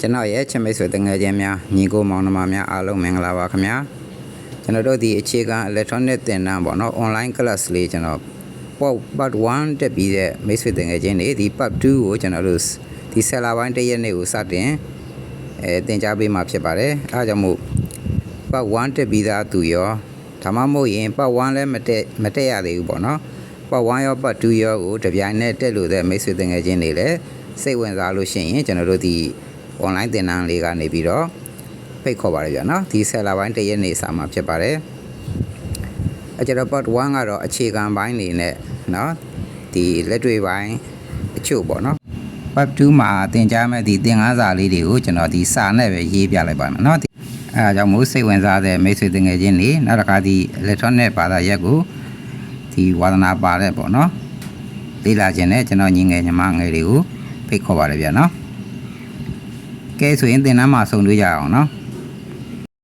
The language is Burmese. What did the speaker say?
ကျွန်တော်ရဲ့ချစ်မိတ်ဆွေတငယ်ချင်းများညီကိုမောင်နှမများအားလုံးမင်္ဂလာပါခင်ဗျာကျွန်တော်တို့ဒီအခြေခံ electronic သင်တန်းပေါ့နော် online class လေးကျွန်တော် part part 1တက်ပြီးတဲ့မိတ်ဆွေတငယ်ချင်းတွေဒီ part 2ကိုကျွန်တော်တို့ဒီဆယ်လပိုင်းတစ်ရက်နေ့ကိုစတင်အဲသင်ကြားပေးမှာဖြစ်ပါတယ်အဲဒါကြောင့်မို့ part 1တက်ပြီးသားသူရောဒါမှမဟုတ်ရင် part 1လည်းမတက်မတက်ရသေးဘူးပေါ့နော် part 1ရော part 2ရောကိုတပြိုင်နက်တက်လို့တဲ့မိတ်ဆွေတငယ်ချင်းတွေလည်းစိတ်ဝင်စားလို့ရှိရင်ကျွန်တော်တို့ဒီ online သင်တန်းလေးကနေပြီးတော့ဖိတ်ခေါ်ပါတယ်ဗျာနော်ဒီဆယ်လပိုင်းတစ်ရက်နေ့စာမှာဖြစ်ပါတယ်အကြတော့ part 1ကတော့အခြေခံပိုင်းနေနဲ့နော်ဒီလက်တွေ့ပိုင်းအချို့ပေါ့နော် part 2မှာသင်ကြားမဲ့ဒီသင်ခန်းစာလေးတွေကိုကျွန်တော်ဒီစာနဲ့ပဲရေးပြလိုက်ပါမယ်နော်အဲဒါကြောင့်မို့စိတ်ဝင်စားတဲ့မိတ်ဆွေတငယ်ချင်းတွေနောက်တစ်ခါဒီ electronic ဘာသာရပ်ကိုဒီဝါသနာပါတဲ့ပေါ့နော်လေ့လာခြင်းနဲ့ကျွန်တော်ညီငယ်ညီမငယ်တွေကိုဖိတ်ခေါ်ပါတယ်ဗျာနော် ကဲဆိုရင်သင်တန်းမှာဆုံတွေ့ကြအောင်နော်